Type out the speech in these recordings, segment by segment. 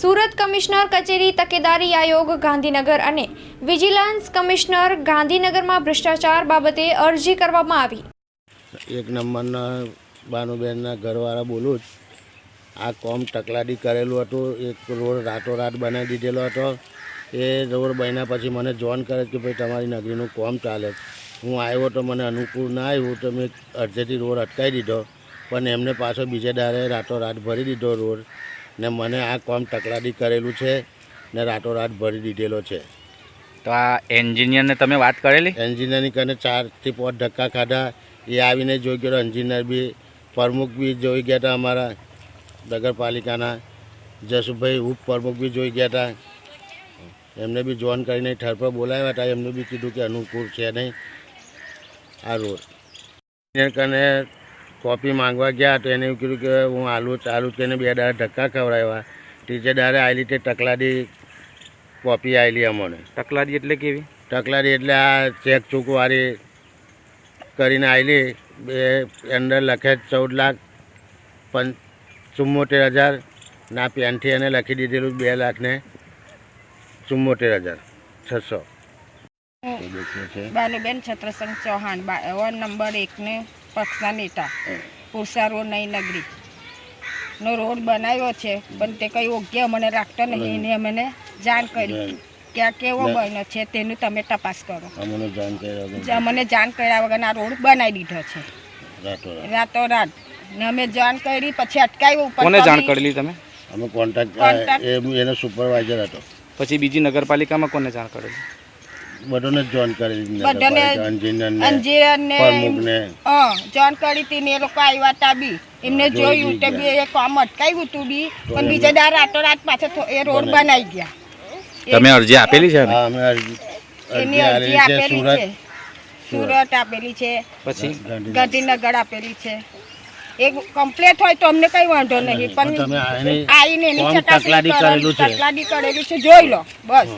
Surat commissioner કચેરી તકેદારી આયોગ, ગાંધીનગર અને વિજિલન્સ કમિશનર ગાંધીનગરમાં ભ્રષ્ટાચાર બાબતે અરજી કરવામાં આવી. એક નંબરના બાનુબેનના ઘરવાળા બોલું જ, આ કોમ ટકલાડી કરેલું હતું, એક રોડ રાતોરાત બનાવી દીધેલો હતો. એ રોડ બન્યા પછી મને જોન કરે કે ભાઈ તમારી નગરીનું કોમ ચાલે હું આવ્યો તો મને અનુકૂળ ના આવ્યું તો મેં અડધેથી રોડ અટકાવી દીધો. પણ એમને પાછો બીજે દાડે રાતોરાત ભરી દીધો રોડ. ને મને આ કોમ તકલાદી કરેલું છે ને રાતોરાત ભરી દીધેલો છે. તો આ એન્જિનિયરને તમે વાત કરેલી? એન્જિનિયરિંગ કને ચારથી પાંચ ધક્કા ખાધા. એ આવીને જોઈ ગયો એન્જિનિયર બી પ્રમુખ બી જોઈ ગયા હતા અમારા નગરપાલિકાના. જસુભાઈ ઉપ પ્રમુખ બી જોઈ ગયા હતા. એમને બી જોઈન કરીને ઠર પર બોલાવ્યા હતા. એમને બી કીધું કે અનુકૂળ છે નહીં. આ રોડ. એન્જિનિયર કરીને કોપી માંગવા ગયા તો એને એવું કીધું કે હું આલુ ચાલુ તેને બે દાડા ધક્કા ખવડાવ્યા. ત્રીજે દાડે આવેલી તે તકલાદી કોપી આવેલી અમને તકલાદી એટલે કેવી? તકલારી એટલે આ ચેક ચૂકવારી કરીને આવેલી બે અંદર લખે ચૌદ લાખ પં ચુમ્મોતેર હજાર. ના પેનથી એને લખી દીધેલું બે લાખ ને ચુમ્મોતેર હજાર. છસો. બેન છત્રસંગ ચૌહાણ વોર્ડ નંબર એકને પક્ષના નેતા. પુરસા રોડ નઈ નગરી. નો રોડ બનાવ્યો છે પણ તે કંઈ યોગ્ય મને રાખતો નહીં. એને મને જાણ કરી. કે આ કેવો બન્યો છે તેનું તમે તપાસ કરો. અમને જાણ કર્યા વગર આ રોડ બનાવી દીધો છે. રાતોરાત. રાતોરાત. ને અમે જાણ કરી પછી અટકાવ્યું કોને જાણ કરેલી તમે? અમે કોન્ટ્રાક્ટ એનો સુપરવાઇઝર હતો. પછી બીજી નગરપાલિકામાં કોને જાણ કરેલી? બધાને જોઈન કરેલી બધાને અંજીરને પ્રમુખને. હા જોઈન કરી હતી ને એ લોકો આવ્યા હતા બી. એમને જોયું તો બી એ કામ અટકાવ્યું હતું બી. પણ બીજા દાર રાતોરાત પાછો એ રોડ બનાવી. ગયા. તમે અરજી આપેલી છે હા અમે અરજી એની અરજી આપેલી છે સુરત આપેલી છે. પછી? ગાંધીનગર. આપેલી છે. એક કમ્પ્લેટ હોય તો અમને કઈ વાંધો નહીં પણ આવીને એની ચકાસણી કરો, કરેલું છે. જોઈ લો બસ.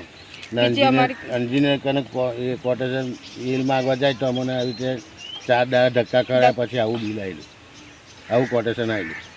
કને એ કોટેશન બિલ માગવા જાય તો અમને આવી રીતે ચાર દાડા ધક્કા કર્યા પછી આવું બિલ આવેલું આવું કોટેશન આવેલું